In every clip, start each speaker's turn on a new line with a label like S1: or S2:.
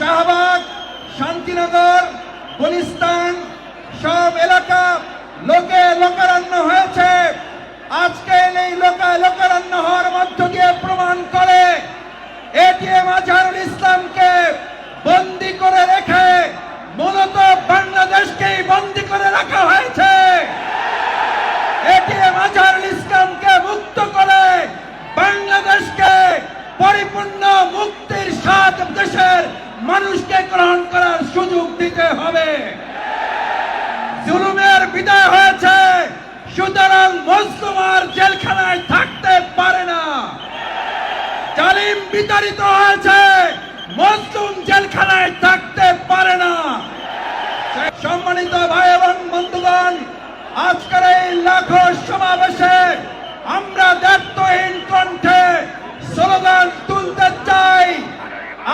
S1: শাহবাগ, শান্তিনগর, গুলিস্তান, সব এলাকা লোকে লোকারণ্য হয়েছে। আজকে এই লোকা লোকারণ্য হওয়ার মধ্য দিয়ে প্রমাণ করে এটিএম আজহারুল ইসলামকে বন্দি করে রেখে মূলত বাংলাদেশকেই বন্দি করে রাখা হয়েছে। এটিএম আজহারুল ইসলামকে মুক্ত করে বাংলাদেশকে পরিপূর্ণ মুক্তির দেশের মানুষকে গ্রহণ করার সুযোগ দিতে হবে। জুলুমের বিদায় হয়েছে। সুতরাং মজলুম আর জেলখানায় থাকতে পারে না। জালিম বিতাড়িত হয়েছে। মজলুম জেলখানায় থাকতে পারে না। সম্মানিত ভাই এবং বন্ধুগণ, আজকের এই লাখো সমাবেশে আমরা দায়িত্বহীন কণ্ঠে স্লোগান তুলতে চাই।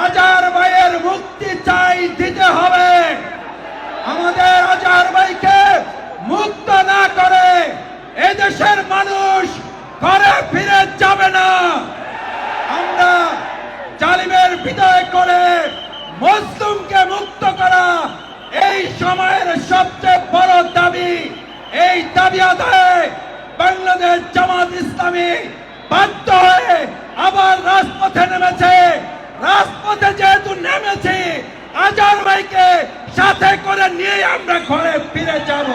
S1: আজার ভাইয়ের মুক্তি চাই দিতে হবে আমাদের আজার ভাইকে মুক্ত না করে এদেশের মানুষ ঘরে ফিরে যাবে না। আমরা জালিমের বিদায় করে মজলুমকে মুক্ত করা এই সময়ের সবচেয়ে বড় দাবি। এই দাবি আদায়ে বাংলাদেশ জামাত ইসলামী বাধ্য হয়ে আবার রাজপথে নেমেছে। রাজপথে যেহেতু নেমেছি আজার ভাইকে সাথে করে নিয়ে আমরা ঘরে ফিরে যাব।